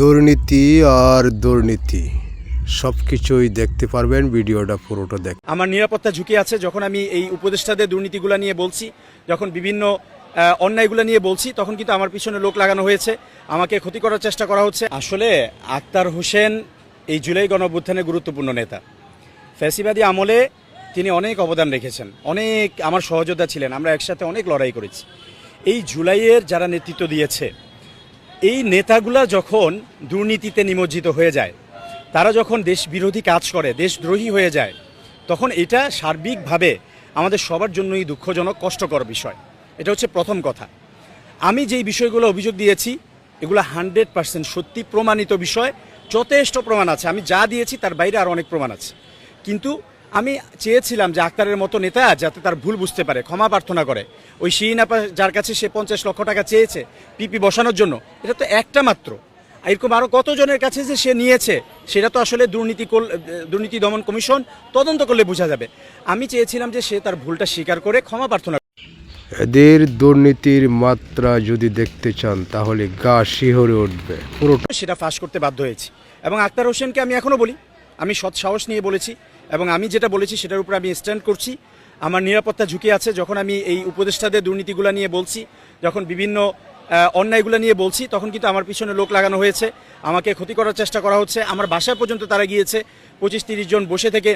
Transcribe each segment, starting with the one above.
দুর্নীতি আর দুর্নীতি সব কিছুই দেখতে পারবেন, ভিডিওটা পুরোটা দেখ আমার নিরাপত্তা ঝুঁকি আছে যখন আমি এই উপদেষ্টাদের দুর্নীতিগুলো নিয়ে বলছি, যখন বিভিন্ন অন্যায়গুলো নিয়ে বলছি, তখন কিন্তু আমার পিছনে লোক লাগানো হয়েছে, আমাকে ক্ষতি করার চেষ্টা করা হচ্ছে। আসলে আক্তার হোসেন এই জুলাই গণঅভ্যুত্থানের গুরুত্বপূর্ণ নেতা। ফ্যাসিবাদী আমলে তিনি অনেক অবদান রেখেছেন, অনেক আমার সহযোদ্ধা ছিলেন, আমরা একসাথে অনেক লড়াই করেছি। এই জুলাইয়ের যারা নেতৃত্ব দিয়েছে এই নেতাগুলা যখন দুর্নীতিতে নিমজ্জিত হয়ে যায়, তারা যখন দেশ বিরোধী কাজ করে, দেশদ্রোহী হয়ে যায়, তখন এটা সার্বিকভাবে আমাদের সবার জন্যই দুঃখজনক, কষ্টকর বিষয়। এটা হচ্ছে প্রথম কথা। আমি যেই বিষয়গুলো অভিযোগ দিয়েছি, এগুলো হান্ড্রেড পার্সেন্ট সত্যি প্রমাণিত বিষয়। যথেষ্ট প্রমাণ আছে। আমি যা দিয়েছি, তার বাইরে আরও অনেক প্রমাণ আছে। কিন্তু আমি চেয়েছিলাম যে আক্তারের মতো নেতা যাতে তার ভুল বুঝতে পারে ক্ষমা প্রার্থনা করে। ওই শিরিন আপা যার কাছে সে পঞ্চাশ লক্ষ টাকা চেয়েছে পিপি বসানোর জন্য এটা তো একটা মাত্র। এরকম আরও কতজনের কাছে যে সে নিয়েছে সেটা তো আসলে দুর্নীতি দুর্নীতি দমন কমিশন তদন্ত করলে বোঝা যাবে। আমি চেয়েছিলাম যে সে তার ভুলটা স্বীকার করে ক্ষমা প্রার্থনা এদের দুর্নীতির মাত্রা যদি দেখতে চান তাহলে গা শিহরে উঠবে। পুরোটা সেটা ফাঁস করতে বাধ্য হয়েছি। এবং আক্তার হোসেনকে আমি এখনও বলি আমি সৎ সাহস নিয়ে বলেছি এবং আমি যেটা বলেছি সেটার উপর আমি স্ট্যান্ড করছি। আমার নিরাপত্তা ঝুঁকি আছে। যখন আমি এই উপদেষ্টাদের দুর্নীতিগুলো নিয়ে বলছি, যখন বিভিন্ন অন্যায়গুলো নিয়ে বলছি, তখন কিন্তু আমার পিছনে লোক লাগানো হয়েছে। আমাকে ক্ষতি করার চেষ্টা করা হচ্ছে। আমার বাসায় পর্যন্ত তারা গিয়েছে। পঁচিশ তিরিশ জন বসে থেকে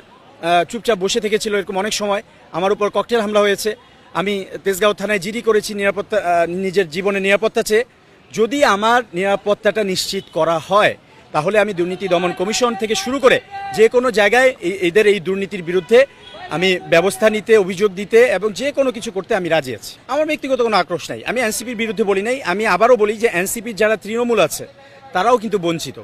চুপচাপ বসে থেকেছিল এরকম অনেক সময়। আমার উপর ককটেল হামলা হয়েছে। আমি তেজগাঁও থানায় জিডি করেছি নিরাপত্তা নিজের জীবনে নিরাপত্তা চেয়ে। যদি আমার নিরাপত্তাটা নিশ্চিত করা হয় তাহলে আমি দুর্নীতি দমন কমিশন থেকে শুরু করে যে কোনো জায়গায় এদের এই দুর্নীতির বিরুদ্ধে আমি ব্যবস্থা নিতে, অভিযোগ দিতে এবং যে কোনো কিছু করতে আমি রাজি আছি। আমার ব্যক্তিগত কোনো আক্রোশ নাই। আমি এনসিপির বিরুদ্ধে বলি নাই। আমি আবারও বলি যে এনসিপির যারা তৃণমূল আছে, তারাও কিন্তু বঞ্চিত।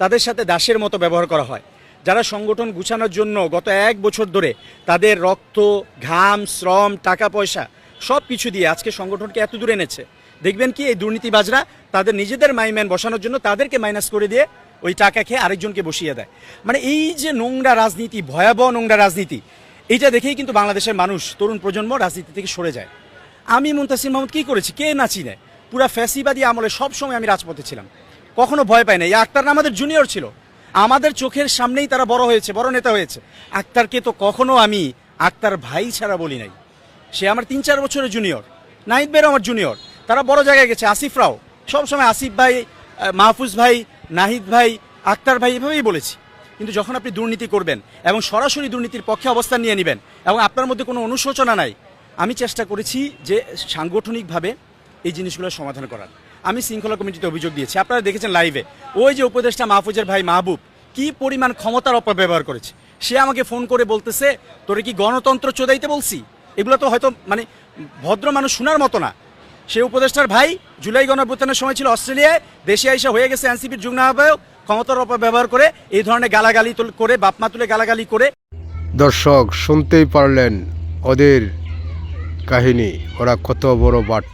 তাদের সাথে দাসের মতো ব্যবহার করা হয়। যারা সংগঠন গুছানোর জন্য গত এক বছর ধরে তাদের রক্ত, ঘাম, শ্রম, টাকা পয়সা সব কিছু দিয়ে আজকে সংগঠনকে এত দূরে এনেছে। দেখবেন কি, এই দুর্নীতিবাজরা তাদের নিজেদের মাইম্যান বসানোর জন্য তাদেরকে মাইনাস করে দিয়ে ওই টাকা খেয়ে আরেকজনকে বসিয়ে দেয়। মানে এই যে নোংরা রাজনীতি, ভয়াবহ নোংরা রাজনীতি, এইটা দেখেই কিন্তু বাংলাদেশের মানুষ, তরুণ প্রজন্ম রাজনীতি থেকে সরে যায়। আমি মুন্তাসির মাহমুদ কি করেছি? কে না চিনে? পুরা ফ্যাসিবাদী আমলে সব সময় আমি রাজপথে ছিলাম। কখনো ভয় পাই না এই আক্তার আমাদের জুনিয়র ছিল। আমাদের চোখের সামনেই তারা বড় হয়েছে, বড় নেতা হয়েছে। আক্তারকে তো কখনো আমি আক্তার ভাই ছাড়া বলি নাই। সে আমার তিন চার বছরের জুনিয়র নাহিদ বেরও আমার জুনিয়র তারা বড় জায়গায় গেছে আসিফরাও সবসময় আসিফ ভাই মাহফুজ ভাই, নাহিদ ভাই, আক্তার ভাই এভাবেই বলেছি। কিন্তু যখন আপনি দুর্নীতি করবেন এবং সরাসরি দুর্নীতির পক্ষে অবস্থান নিয়ে নেবেন এবং আপনার মধ্যে কোনো অনুশোচনা নাই, আমি চেষ্টা করেছি যে সাংগঠনিকভাবে এই জিনিসগুলোর সমাধান করার। আমি শৃঙ্খলা কমিটিতে অভিযোগ দিয়েছি। আপনারা দেখেছেন লাইভে, ওই যে উপদেষ্টা মাহফুজের ভাই মাহবুব কি পরিমাণ ক্ষমতার অপব্যবহার করেছে। সে আমাকে ফোন করে বলতেছে, তোরে কি গণতন্ত্র চোদাইতে বলছি? এগুলো তো হয়তো মানে ভদ্র মানুষ শোনার মতো না। সে উপদেষ্টার ভাই, জুলাই গণঅভ্যুত্থানের সময় ছিল অস্ট্রেলিয়ায়, দেশে আইসা হয়ে গেছে এনসিপির যুগ্ম আহ্বায়ক, ক্ষমতার অপব্যবহার করে এই ধরনের গালাগালি করে বাপমা তুলে গালাগালি করে। দর্শক, শুনতেই পারলেন ওদের কাহিনী, ওরা কত বড় বাট